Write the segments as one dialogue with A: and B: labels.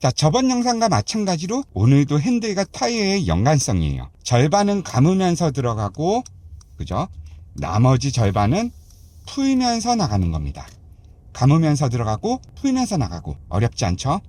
A: 자, 저번 영상과 마찬가지로 오늘도 핸들과 타이어의 연관성이에요. 절반은 감으면서 들어가고, 그죠? 나머지 절반은 풀면서 나가는 겁니다. 감으면서 들어가고, 풀면서 나가고, 어렵지 않죠?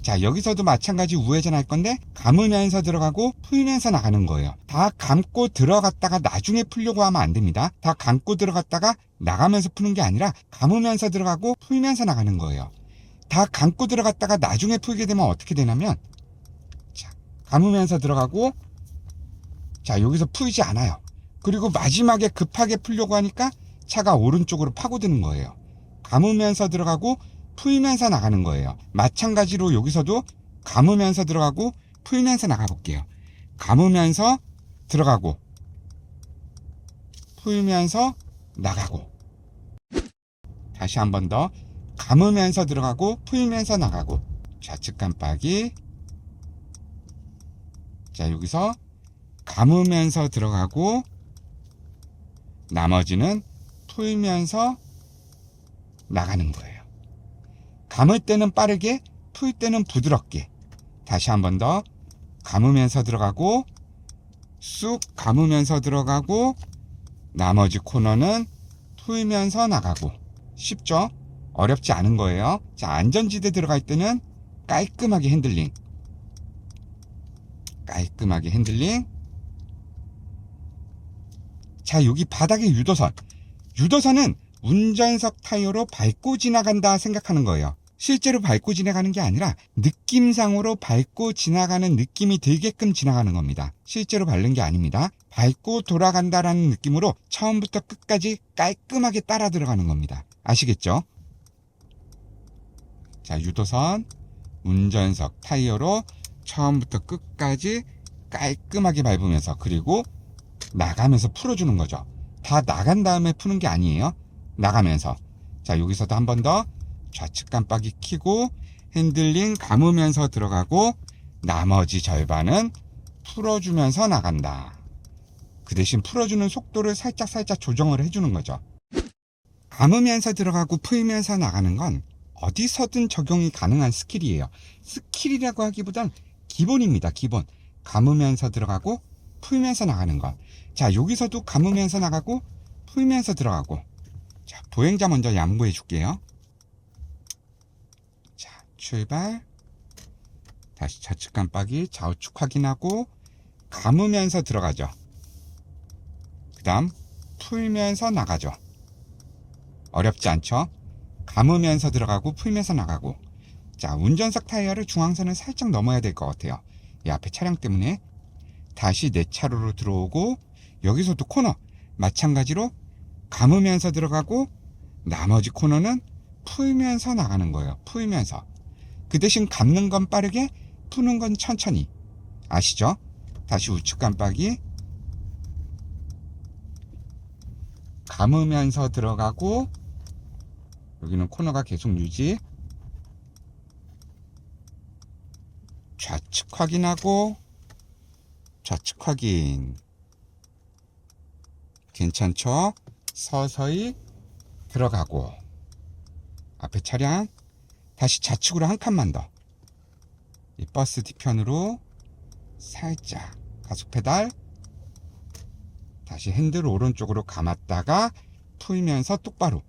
A: 자, 여기서도 마찬가지 우회전 할 건데, 감으면서 들어가고, 풀면서 나가는 거예요. 다 감고 들어갔다가 나중에 풀려고 하면 안 됩니다. 다 감고 들어갔다가 나가면서 푸는 게 아니라, 감으면서 들어가고, 풀면서 나가는 거예요. 다 감고 들어갔다가 나중에 풀게 되면 어떻게 되냐면, 자, 감으면서 들어가고, 자, 여기서 풀지 않아요. 그리고 마지막에 급하게 풀려고 하니까 차가 오른쪽으로 파고드는 거예요. 감으면서 들어가고, 풀면서 나가는 거예요. 마찬가지로 여기서도 감으면서 들어가고 풀면서 나가 볼게요. 감으면서 들어가고 풀면서 나가고 다시 한 번 더 감으면서 들어가고 풀면서 나가고 좌측 깜빡이 자 여기서 감으면서 들어가고 나머지는 풀면서 나가는 거예요. 감을 때는 빠르게, 풀 때는 부드럽게. 다시 한 번 더. 감으면서 들어가고, 쑥 감으면서 들어가고, 나머지 코너는 풀면서 나가고. 쉽죠? 어렵지 않은 거예요. 자, 안전지대 들어갈 때는 깔끔하게 핸들링. 깔끔하게 핸들링. 자, 여기 바닥에 유도선. 유도선은 운전석 타이어로 밟고 지나간다 생각하는 거예요. 실제로 밟고 지나가는 게 아니라 느낌상으로 밟고 지나가는 느낌이 들게끔 지나가는 겁니다. 실제로 밟는 게 아닙니다. 밟고 돌아간다라는 느낌으로 처음부터 끝까지 깔끔하게 따라 들어가는 겁니다. 아시겠죠? 자, 유도선, 운전석 타이어로 처음부터 끝까지 깔끔하게 밟으면서 그리고 나가면서 풀어주는 거죠. 다 나간 다음에 푸는 게 아니에요. 나가면서 자 여기서도 한 번 더 좌측 깜빡이 켜고 핸들링 감으면서 들어가고 나머지 절반은 풀어주면서 나간다 그 대신 풀어주는 속도를 살짝 살짝 조정을 해주는 거죠 감으면서 들어가고 풀면서 나가는 건 어디서든 적용이 가능한 스킬이에요 스킬이라고 하기보단 기본입니다 기본 감으면서 들어가고 풀면서 나가는 것 자 여기서도 감으면서 나가고 풀면서 들어가고 자, 보행자 먼저 양보해 줄게요. 자, 출발. 다시 좌측 깜빡이 좌우측 확인하고 감으면서 들어가죠. 그 다음 풀면서 나가죠. 어렵지 않죠? 감으면서 들어가고 풀면서 나가고 자, 운전석 타이어를 중앙선을 살짝 넘어야 될 것 같아요. 이 앞에 차량 때문에 다시 내 차로로 들어오고 여기서도 코너 마찬가지로 감으면서 들어가고 나머지 코너는 풀면서 나가는 거예요. 풀면서. 그 대신 감는 건 빠르게 푸는 건 천천히. 아시죠? 다시 우측 깜빡이 감으면서 들어가고 여기는 코너가 계속 유지. 좌측 확인하고 좌측 확인. 괜찮죠? 서서히 들어가고. 앞에 차량. 다시 좌측으로 한 칸만 더. 이 버스 뒤편으로 살짝 가속 페달. 다시 핸들 오른쪽으로 감았다가 풀면서 똑바로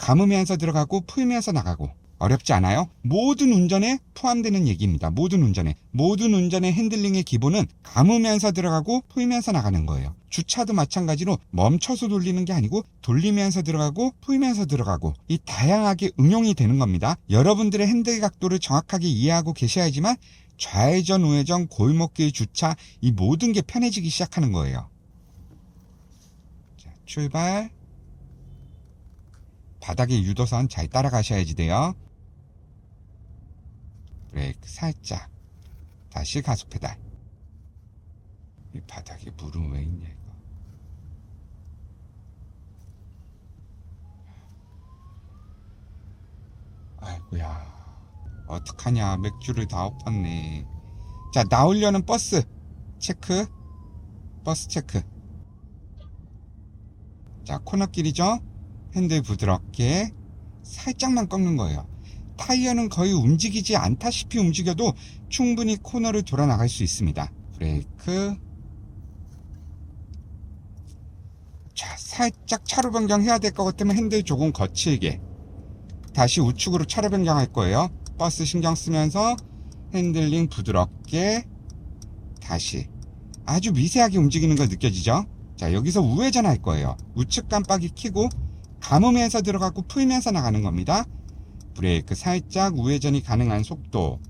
A: 감으면서 들어가고 풀면서 나가고 어렵지 않아요? 모든 운전에 포함되는 얘기입니다. 모든 운전에. 모든 운전의 핸들링의 기본은 감으면서 들어가고 풀면서 나가는 거예요. 주차도 마찬가지로 멈춰서 돌리는 게 아니고 돌리면서 들어가고 풀면서 들어가고 이 다양하게 응용이 되는 겁니다. 여러분들의 핸들 각도를 정확하게 이해하고 계셔야지만 좌회전, 우회전, 골목길 주차 이 모든 게 편해지기 시작하는 거예요. 자, 출발. 바닥에 유도선 잘 따라가셔야지 돼요. 브레이크 살짝. 다시 가속 페달. 이 바닥에 물은 왜 있냐 이거. 아이고야. 어떡하냐. 맥주를 다 엎었네. 자 나오려는 버스. 체크. 버스 체크. 자 코너길이죠 핸들 부드럽게 살짝만 꺾는 거예요 타이어는 거의 움직이지 않다시피 움직여도 충분히 코너를 돌아 나갈 수 있습니다. 브레이크. 자, 살짝 차로 변경해야 될 것 같으면 핸들 조금 거칠게. 다시 우측으로 차로 변경할 거예요. 버스 신경 쓰면서 핸들링 부드럽게 다시 아주 미세하게 움직이는 거 느껴지죠? 자, 여기서 우회전 할 거예요. 우측 깜빡이 켜고 감으면서 들어가고 풀면서 나가는 겁니다. 브레이크 살짝 우회전이 가능한 속도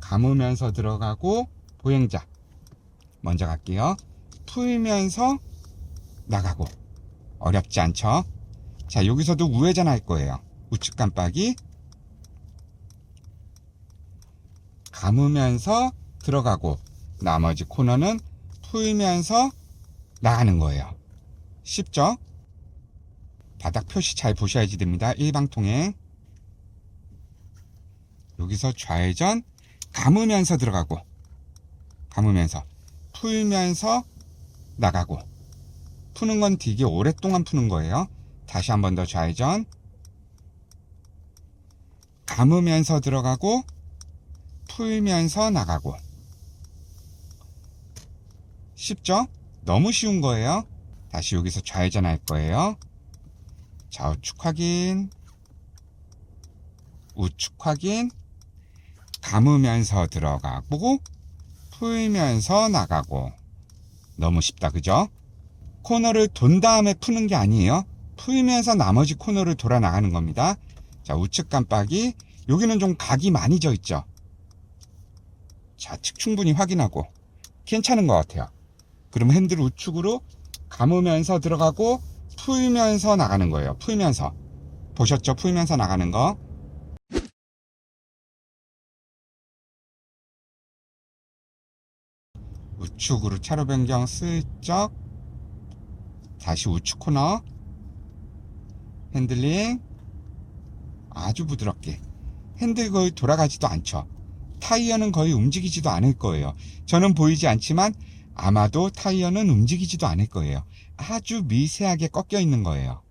A: 감으면서 들어가고 보행자 먼저 갈게요. 풀면서 나가고 어렵지 않죠? 자, 여기서도 우회전 할 거예요. 우측 깜빡이 감으면서 들어가고 나머지 코너는 풀면서 나가는 거예요. 쉽죠? 바닥 표시 잘 보셔야지 됩니다. 일방통행. 여기서 좌회전 감으면서 들어가고 감으면서 풀면서 나가고 푸는 건 되게 오랫동안 푸는 거예요. 다시 한 번 더 좌회전 감으면서 들어가고 풀면서 나가고 쉽죠? 너무 쉬운 거예요. 다시 여기서 좌회전 할 거예요. 좌우측 확인 우측 확인 감으면서 들어가고 풀면서 나가고 너무 쉽다 그죠? 코너를 돈 다음에 푸는 게 아니에요. 풀면서 나머지 코너를 돌아 나가는 겁니다. 자 우측 깜빡이 여기는 좀 각이 많이 져 있죠. 좌측 충분히 확인하고 괜찮은 것 같아요. 그럼 핸들 우측으로 감으면서 들어가고 풀면서 나가는 거예요. 풀면서. 보셨죠? 풀면서 나가는 거. 우측으로 차로 변경 슬쩍. 다시 우측 코너. 핸들링. 아주 부드럽게. 핸들 거의 돌아가지도 않죠. 타이어는 거의 움직이지도 않을 거예요. 저는 보이지 않지만 아마도 타이어는 움직이지도 않을 거예요 아주 미세하게 꺾여 있는 거예요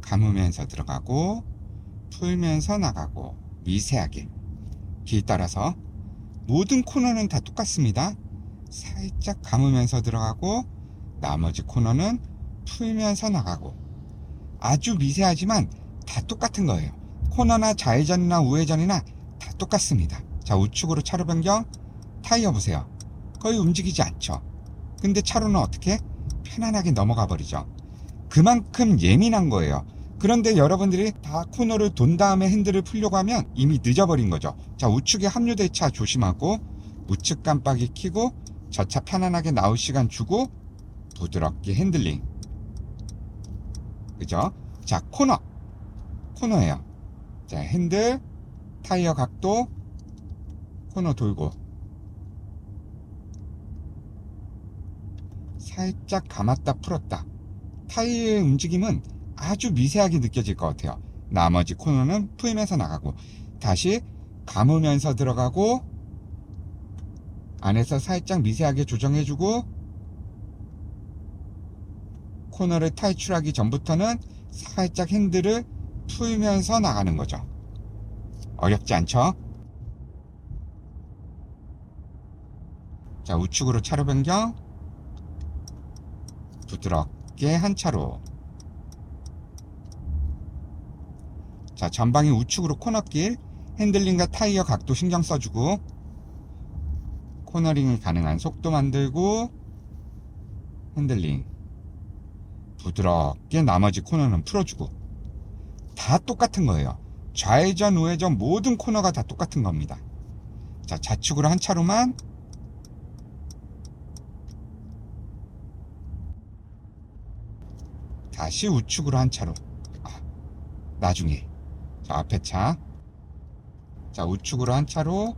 A: 감으면서 들어가고 풀면서 나가고 미세하게 길 따라서 모든 코너는 다 똑같습니다. 살짝 감으면서 들어가고 나머지 코너는 풀면서 나가고 아주 미세하지만 다 똑같은 거예요. 코너나 좌회전이나 우회전이나 다 똑같습니다. 자 우측으로 차로 변경 타이어 보세요. 거의 움직이지 않죠. 근데 차로는 어떻게 편안하게 넘어가 버리죠. 그만큼 예민한 거예요. 그런데 여러분들이 다 코너를 돈 다음에 핸들을 풀려고 하면 이미 늦어버린 거죠. 자, 우측에 합류될 차 조심하고 우측 깜빡이 켜고 저 차 편안하게 나올 시간 주고 부드럽게 핸들링. 그죠? 자, 코너. 코너예요. 자, 핸들, 타이어 각도, 코너 돌고. 살짝 감았다 풀었다. 타이어의 움직임은 아주 미세하게 느껴질 것 같아요. 나머지 코너는 풀면서 나가고 다시 감으면서 들어가고 안에서 살짝 미세하게 조정해주고 코너를 탈출하기 전부터는 살짝 핸들을 풀면서 나가는 거죠. 어렵지 않죠? 자, 우측으로 차로 변경. 부드럽게 한 차로. 자, 전방이 우측으로 코너길, 핸들링과 타이어 각도 신경 써주고, 코너링이 가능한 속도 만들고, 핸들링. 부드럽게 나머지 코너는 풀어주고, 다 똑같은 거예요. 좌회전, 우회전 모든 코너가 다 똑같은 겁니다. 자, 좌측으로 한 차로만, 다시 우측으로 한 차로. 아, 나중에. 자, 앞에 차. 자, 우측으로 한 차로.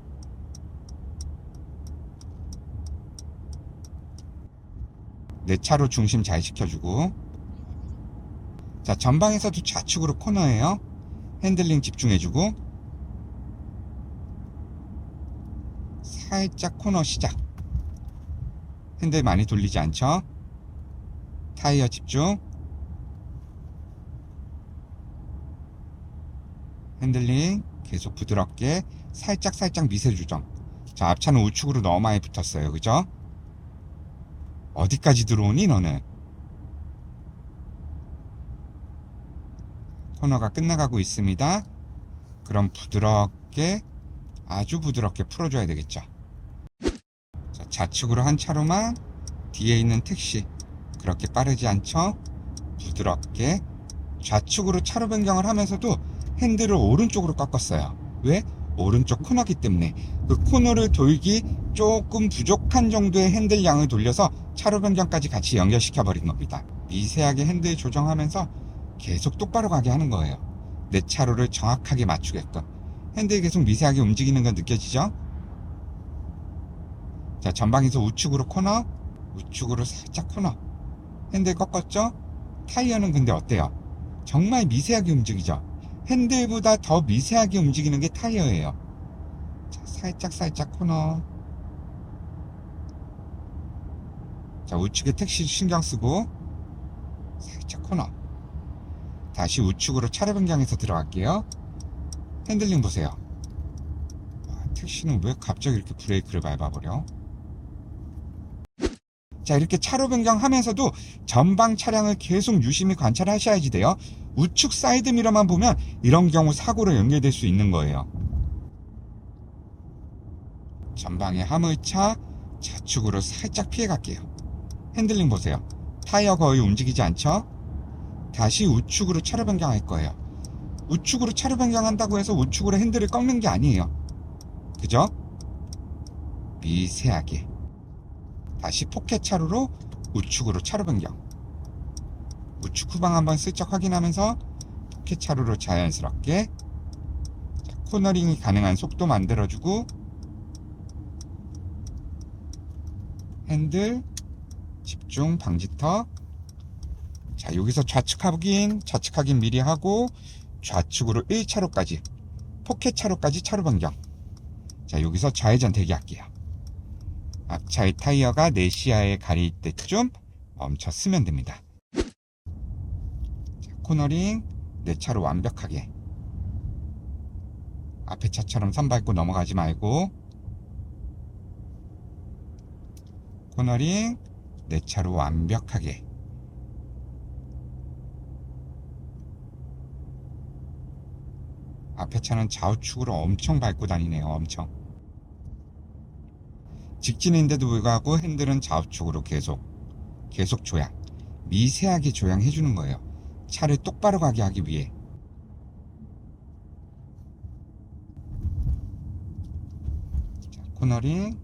A: 내 차로 중심 잘 시켜주고. 자, 전방에서 도 좌측으로 코너예요. 핸들링 집중해주고. 살짝 코너 시작. 핸들 많이 돌리지 않죠? 타이어 집중. 핸들링 계속 부드럽게 살짝 살짝 미세 조정. 자, 앞차는 우측으로 너무 많이 붙었어요. 그죠? 어디까지 들어오니 너는? 코너가 끝나가고 있습니다. 그럼 부드럽게 아주 부드럽게 풀어줘야 되겠죠. 자, 좌측으로 한 차로만 뒤에 있는 택시 그렇게 빠르지 않죠? 부드럽게 좌측으로 차로 변경을 하면서도 핸들을 오른쪽으로 꺾었어요. 왜? 오른쪽 코너기 때문에 그 코너를 돌기 조금 부족한 정도의 핸들 양을 돌려서 차로 변경까지 같이 연결시켜 버린 겁니다. 미세하게 핸들 조정하면서 계속 똑바로 가게 하는 거예요. 내 차로를 정확하게 맞추게끔 핸들이 계속 미세하게 움직이는 건 느껴지죠? 자 전방에서 우측으로 코너 우측으로 살짝 코너 핸들 꺾었죠? 타이어는 근데 어때요? 정말 미세하게 움직이죠? 핸들보다 더 미세하게 움직이는 게 타이어예요. 자, 살짝 살짝 코너. 자, 우측에 택시 신경 쓰고 살짝 코너. 다시 우측으로 차례 변경해서 들어갈게요. 핸들링 보세요. 아, 택시는 왜 갑자기 이렇게 브레이크를 밟아버려? 자, 이렇게 차로 변경하면서도 전방 차량을 계속 유심히 관찰하셔야지 돼요. 우측 사이드 미러만 보면 이런 경우 사고로 연결될 수 있는 거예요. 전방에 화물차 좌측으로 살짝 피해 갈게요. 핸들링 보세요. 타이어 거의 움직이지 않죠? 다시 우측으로 차로 변경할 거예요. 우측으로 차로 변경한다고 해서 우측으로 핸들을 꺾는 게 아니에요. 그죠? 미세하게. 다시 포켓 차로로 우측으로 차로 변경. 우측 후방 한번 슬쩍 확인하면서 포켓 차로로 자연스럽게 자, 코너링이 가능한 속도 만들어주고 핸들 집중 방지턱 자 여기서 좌측 확인 좌측 확인 미리 하고 좌측으로 1차로까지 포켓 차로까지 차로 변경. 자 여기서 좌회전 대기할게요 앞차의 타이어가 내 시야에 가릴 때쯤 멈췄으면 됩니다. 자, 코너링 내 차로 완벽하게. 앞에 차처럼 선 밟고 넘어가지 말고 코너링 내 차로 완벽하게. 앞에 차는 좌우측으로 엄청 밟고 다니네요 엄청 직진인데도 불구하고 핸들은 좌우측으로 계속 계속 조향 미세하게 조향해 주는 거예요. 차를 똑바로 가게 하기 위해. 자, 코너링.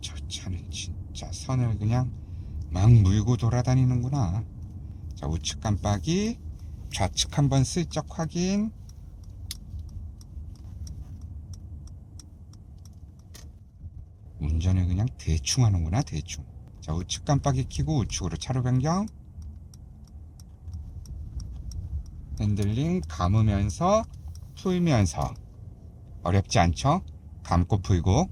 A: 저 차는 진짜 선을 그냥 막 물고 돌아다니는구나. 자 우측 깜빡이. 좌측 한번 슬쩍 확인 운전을 그냥 대충 하는구나 대충. 자 우측 깜빡이 켜고 우측으로 차로 변경. 핸들링 감으면서 풀면서. 어렵지 않죠? 감고 풀고